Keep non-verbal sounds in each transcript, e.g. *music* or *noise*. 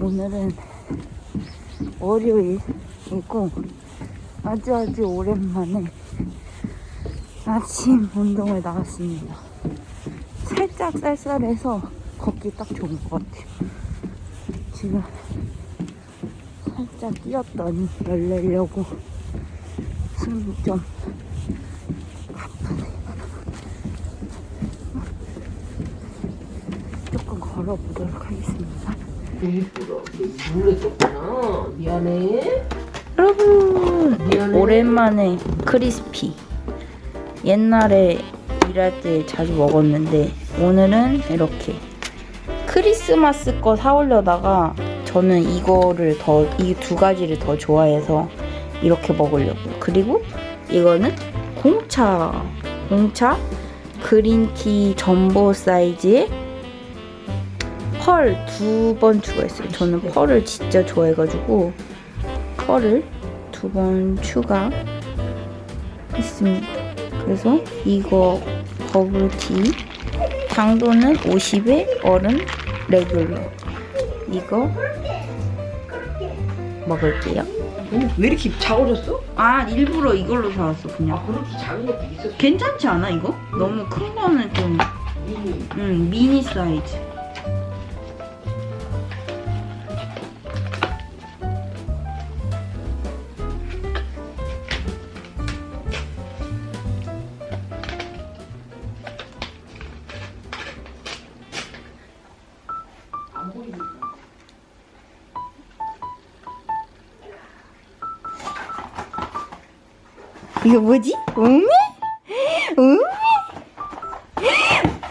오늘은 월요일이고 아주 아주 오랜만에 아침 운동을 나왔습니다. 살짝 쌀쌀해서 걷기 딱 좋은 것 같아요. 지금 살짝 뛰었더니 열 내려고 숨이 좀 가쁘네요 조금 걸어보도록 하겠습니다 일부러 모르겠구나. 미안해. 여러분 미안해. 오랜만에 크리스피 옛날에 일할 때 자주 먹었는데 오늘은 이렇게 크리스마스 거 사오려다가 저는 이거를 더 이 두 가지를 더 좋아해서 이렇게 먹으려고요 그리고 이거는 공차 공차 그린티 전보 사이즈에 펄 두 번 추가했어요 저는 펄을 진짜 좋아해가지고 펄을 두 번 추가했습니다. 그래서 이거 버블티 당도는 50에 얼음 레귤러 이거 먹을게요. 왜 이렇게 작아졌어? 아 일부러 이걸로 사왔어 그냥. 아 그렇게 작은 것도 있었어. 괜찮지 않아 이거? 너무 큰 거는 좀 미니. 음, 미니 사이즈. 이거 뭐지? 우메? 우메?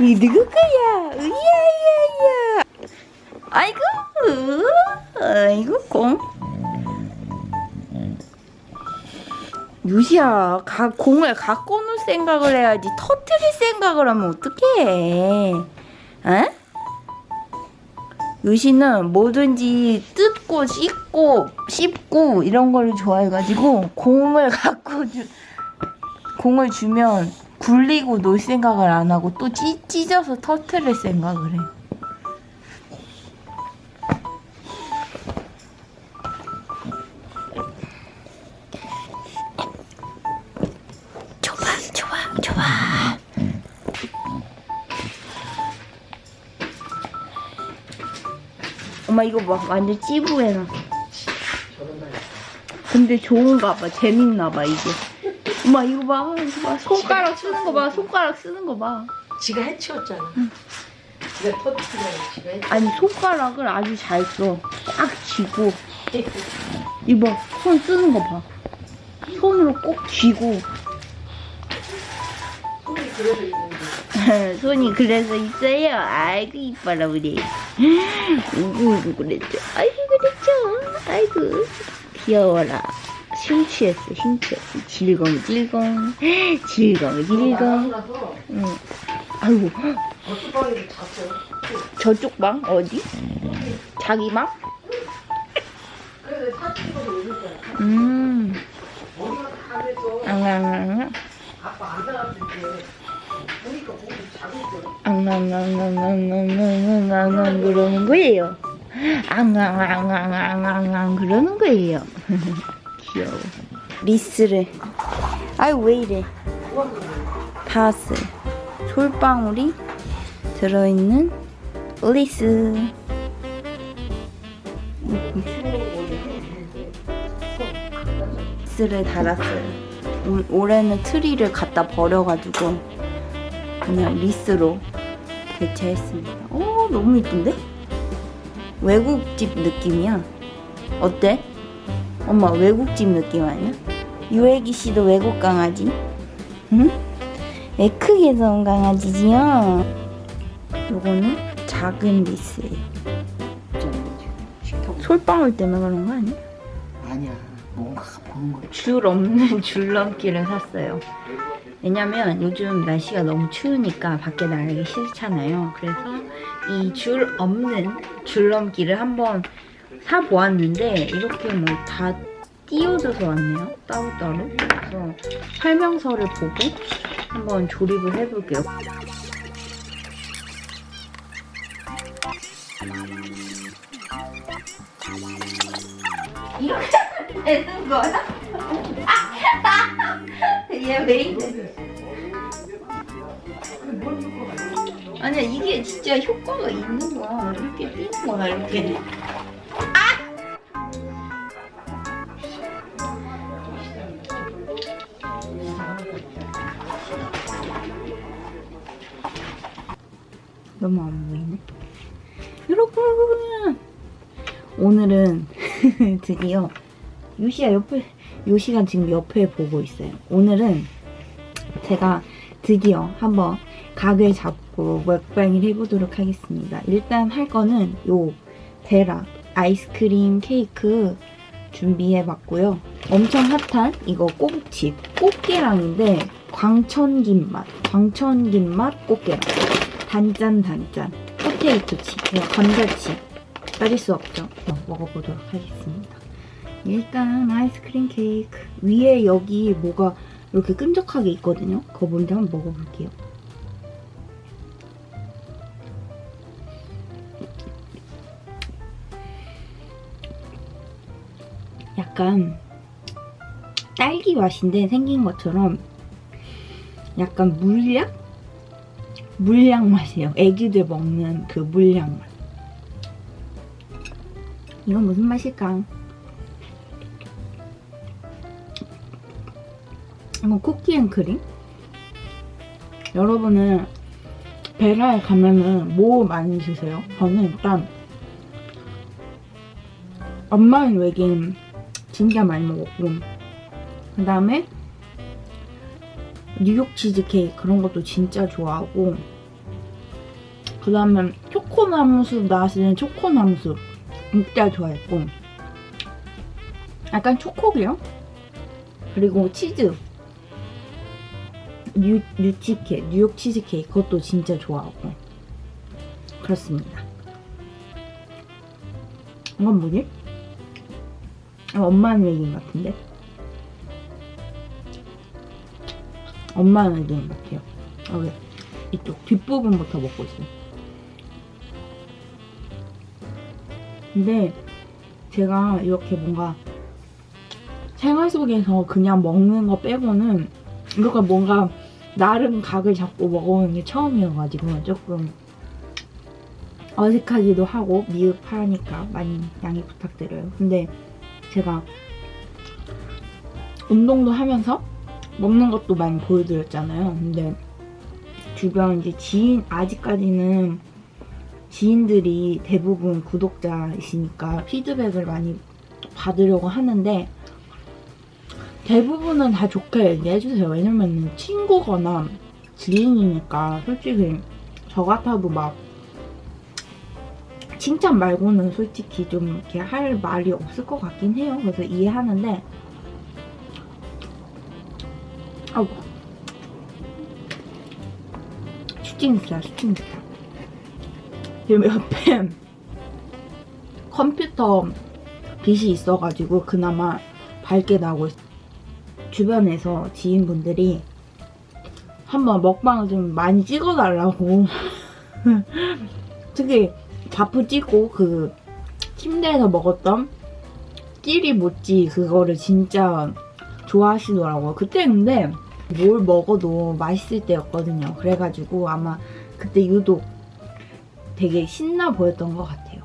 이거 누구 거야? 으야야야. 아이고, 아이고 공. 유시야, 가, 공을 갖고 놀 생각을 해야지. 터트릴 생각을 하면 어떡해? 에? 유시는 뭐든지 뜯고 씻고 씹고 이런 거를 좋아해가지고 공을 *laughs* 갖고 주, 공을 주면 굴리고 놀 생각을 안 하고 또 찢, 찢어서 터트릴 생각을 해. 줘 엄마 이거 막 완전 찌부해놔. 근데 좋은가 봐. 재밌나 봐, 이게. 엄마 이거 봐. 이거 봐. 손가락 쓰는 거 봐. 손가락 쓰는 거 봐. 지가 해치웠잖아. 지가 터뜨리면 지가 해치. 아니 손가락을 아주 잘 써. 딱 쥐고. 이거 손 쓰는 거 봐. 손으로 꼭 쥐고. 손이 그래서 있는데. *laughs* 손이 그래서 있어요. 아이고 이뻐라 우리. 우구 그랬죠. 아이고 그랬죠. 아이고 귀여워라. 심취했어 심취했어. 질겅 질겅 질겅 질겅. 나서 응. 아이고. 저쪽 방 어디? 자기 방? 음. 앙앙앙 아빠 안 나갔을 때 보니까 보고 자고 있어. 앙앙앙앙앙앙앙앙 그러는 거예요. 앙앙앙앙앙앙앙 그러는 거예요. 귀여워. 리스를. 아유 왜 이래? 닷을 솔방울이 들어있는 리스. 리스를 달았어요. 올- 올해는 트리를 갖다 버려가지고 그냥 리스로 대체했습니다. 오 너무 이쁜데? 외국집 느낌이야. 어때? 엄마 외국집 느낌 아니야? 유애기 씨도 외국 강아지? 응? 에크에서 온 강아지지요? 요거는 작은 리스예요. 솔방울 때문에 그런 거 아니야? 아니야. 뭔가 보는 거. 줄 없는 *laughs* 줄넘기를 샀어요. 왜냐면 요즘 날씨가 너무 추우니까 밖에 나가기 싫잖아요. 그래서 이 줄 없는 줄넘기를 한번 사 보았는데 이렇게 뭐 다 띄워져서 왔네요. 따로따로. 그래서 설명서를 보고 한번 조립을 해볼게요. 이렇게 *laughs* 되는 거야? 얘왜 이래? 아니야 이게 진짜 효과가 있는 거야. 이렇게 뛰는 거야 이렇게. 너무 안 보이네. 여러분 오늘은 *laughs* 드디어 요시야 옆에 요시가 지금 옆에 보고 있어요. 오늘은 제가 드디어 한번 각을 잡고 먹방을 해보도록 하겠습니다. 일단 할 거는 요 베라 아이스크림 케이크 준비해봤고요. 엄청 핫한 이거 꼬북칩 꽃게랑인데 광천김 맛 광천김 맛 꽃게랑 단짠 단짠 포테이토 칩 이거 감자칩 빠질 수 없죠. 어, 먹어보도록 하겠습니다. 일단 아이스크림 케이크 위에 여기 뭐가 이렇게 끈적하게 있거든요. 그거 먼저 한번 먹어볼게요. 약간 딸기 맛인데 생긴 것처럼 약간 물약? 물약 맛이에요. 애기들 먹는 그 물약 맛. 이건 무슨 맛일까? 이건 쿠키앤크림? 여러분은 베라에 가면은 뭐 많이 드세요? 저는 일단 엄마는 외계인 진짜 많이 먹었고 그 다음에 뉴욕 치즈케이크 그런 것도 진짜 좋아하고 그 다음에 초코나무숲 나왔을 초코나무숲 진짜 좋아했고 약간 초코기요? 그리고 치즈 뉴, 뉴치케 뉴욕 치즈케이크 그것도 진짜 좋아하고. 그렇습니다. 이건 뭐지? 어, 엄마는 얘기인 것 같은데? 엄마는 얘기인 것 같아요. 아, 왜? 이쪽 뒷부분부터 먹고 있어요. 근데 제가 이렇게 뭔가 생활 속에서 그냥 먹는 거 빼고는 이렇게 뭔가 나름 각을 잡고 먹어보는 게 처음이어가지고 조금 어색하기도 하고 미흡하니까 많이 양해 부탁드려요. 근데 제가 운동도 하면서 먹는 것도 많이 보여드렸잖아요. 근데 주변 이제 지인 아직까지는 지인들이 대부분 구독자이시니까 피드백을 많이 받으려고 하는데 대부분은 다 좋게 얘기해 주세요. 왜냐면 친구거나 지인이니까 솔직히 저 같아도 막 칭찬 말고는 솔직히 좀 이렇게 할 말이 없을 것 같긴 해요. 그래서 이해하는데 아우 슈팅스타 슈팅스타 지금 옆에 컴퓨터 빛이 있어가지고 그나마 밝게 나오고 있어요. 주변에서 지인분들이 한번 먹방을 좀 많이 찍어달라고 *laughs* 특히 밥을 찍고 그 침대에서 먹었던 끼리 모찌 그거를 진짜 좋아하시더라고요. 그때 근데 뭘 먹어도 맛있을 때였거든요. 그래가지고 아마 그때 유독 되게 신나 보였던 것 같아요.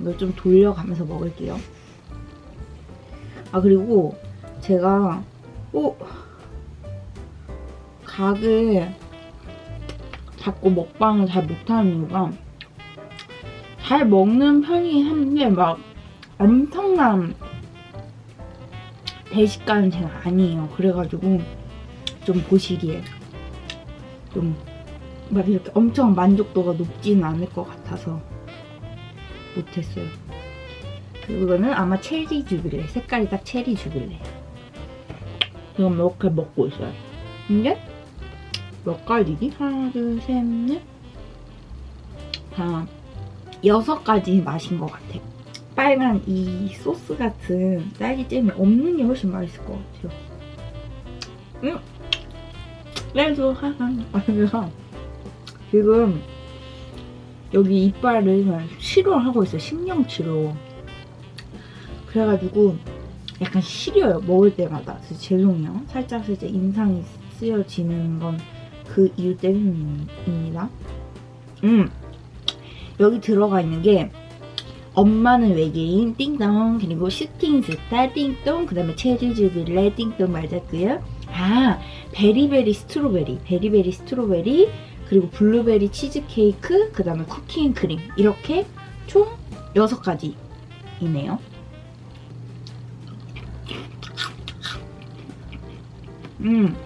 이걸 좀 돌려가면서 먹을게요. 아 그리고 제가 꼭 각을 잡고 먹방을 잘 못하는 이유가 잘 먹는 편이긴 한데 막 엄청난 대식가는 제가 아니에요. 그래가지고 좀 보시기에 좀 막 이렇게 엄청 만족도가 높지는 않을 것 같아서 못했어요. 그리고 이거는 아마 체리 주빌레. 색깔이 딱 체리 주빌레. 지금 이렇게 먹고 있어요. 이게 몇 가지지? 하나, 둘, 셋, 넷. 다 여섯 가지 맛인 것 같아요. 빨간 이 소스 같은 딸기잼이 없는 게 훨씬 맛있을 것 같아요. 음! 그래도 하나, 그래서 지금 여기 이빨을 치료하고 있어요. 식령 치료. 그래가지고 약간 시려요. 먹을 때마다. 그래서 죄송해요. 살짝 이제 인상이 쓰여지는 건 그 이유 때문입니다. 음. 여기 들어가 있는 게 엄마는 외계인 띵동 그리고 슈팅 스타 띵동 그 다음에 체리 주빌레 띵동 맞았고요. 아 베리베리 스트로베리 베리베리 스트로베리 그리고 블루베리 치즈케이크 그 다음에 쿠키앤크림 이렇게 총 6가지이네요. 음.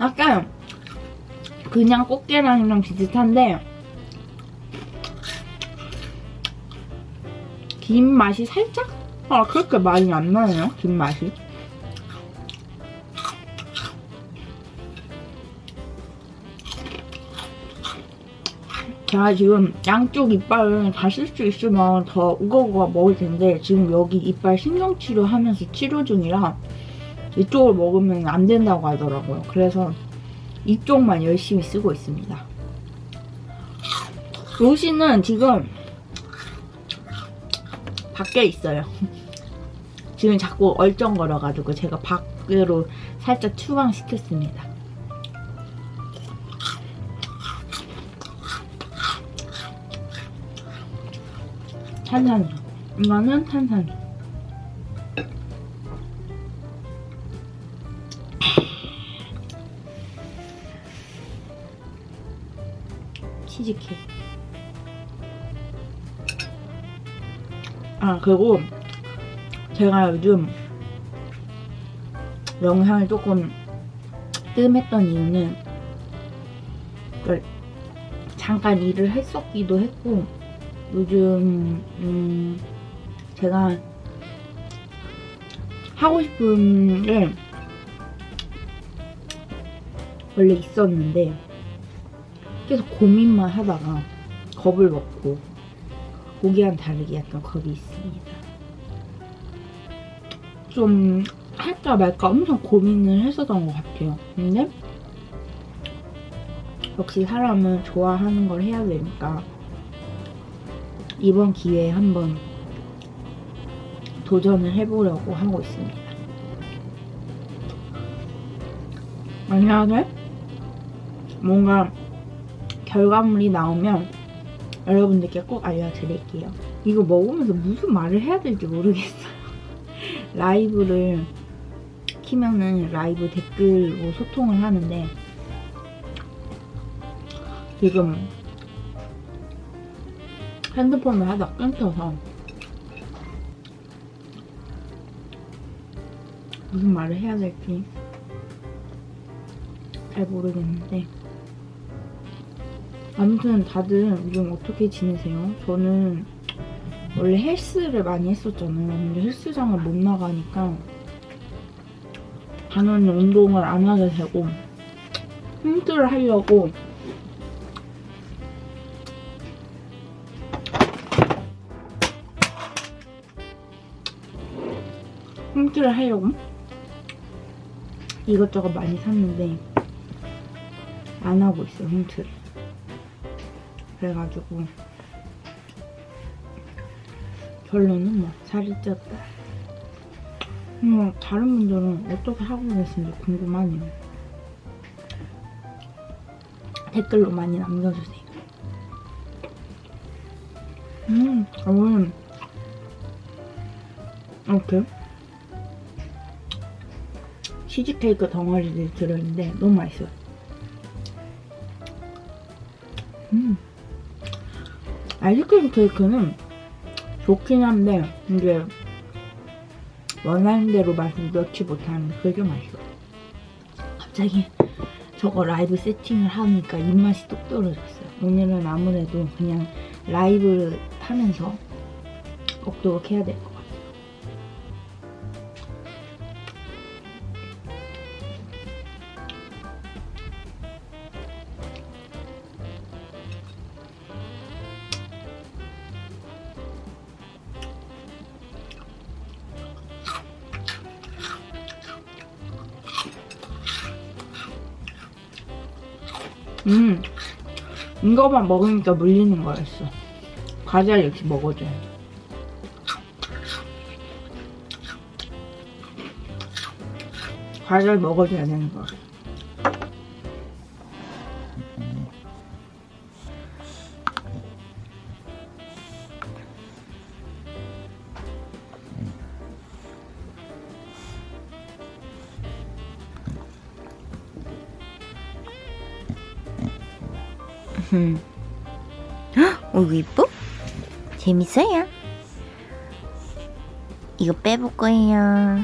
약간 그냥 꽃게랑이랑 비슷한데 김 맛이 살짝 아 그렇게 많이 안 나네요 김 맛이 제가 지금 양쪽 이빨을 다쓸 수 있으면 더 우거우거 먹을 텐데 지금 여기 이빨 신경치료 하면서 치료 중이라 이쪽을 먹으면 안 된다고 하더라고요 그래서 이쪽만 열심히 쓰고 있습니다 로시는 지금 밖에 있어요. 지금 자꾸 얼쩡거려가지고 제가 밖으로 살짝 추방시켰습니다. 탄산수. 이거는 탄산수. 치즈케이크. 아 그리고 제가 요즘 영상을 조금 뜸했던 이유는 그 잠깐 일을 했었기도 했고 요즘 음 제가 하고 싶은 게 원래 있었는데 계속 고민만 하다가 겁을 먹고 보기와는 다르게 약간 겁이 있습니다. 좀 할까 말까 엄청 고민을 했었던 것 같아요. 근데 역시 사람은 좋아하는 걸 해야 되니까 이번 기회에 한번 도전을 해보려고 하고 있습니다. 만약에 뭔가 결과물이 나오면 여러분들께 꼭 알려드릴게요. 이거 먹으면서 무슨 말을 해야 될지 모르겠어요. *laughs* 라이브를 키면은 라이브 댓글로 소통을 하는데 지금 핸드폰을 하다 끊겨서 무슨 말을 해야 될지 잘 모르겠는데 아무튼 다들 요즘 어떻게 지내세요? 저는 원래 헬스를 많이 했었잖아요. 근데 헬스장을 못 나가니까 당연히 운동을 안 하게 되고 홈트를 하려고 홈트를 하려고 이것저것 많이 샀는데 안 하고 있어요 홈트를 그래가지고 결론은 뭐 살이 쪘다. 뭐 다른 분들은 어떻게 하고 계신지 궁금하네요. 댓글로 많이 남겨주세요. 음, 오늘 이렇게 치즈케이크 덩어리들이 들어있는데 너무 맛있어요. 음. 아이스크림 케이크는 좋긴 한데 이제 원하는 대로 맛을 넣지 못하는 게 그게 맛있어. 갑자기 저거 라이브 세팅을 하니까 입맛이 뚝 떨어졌어요. 오늘은 아무래도 그냥 라이브를 하면서 꼭꼭 해야 될 것 같아요. 음, 이거만 먹으니까 물리는 거였어. 과자를 이렇게 먹어줘야 돼. 과자를 먹어줘야 되는 거야. 음. 헉, 어이구 이뻐? 재밌어요. 이거 빼볼 거예요.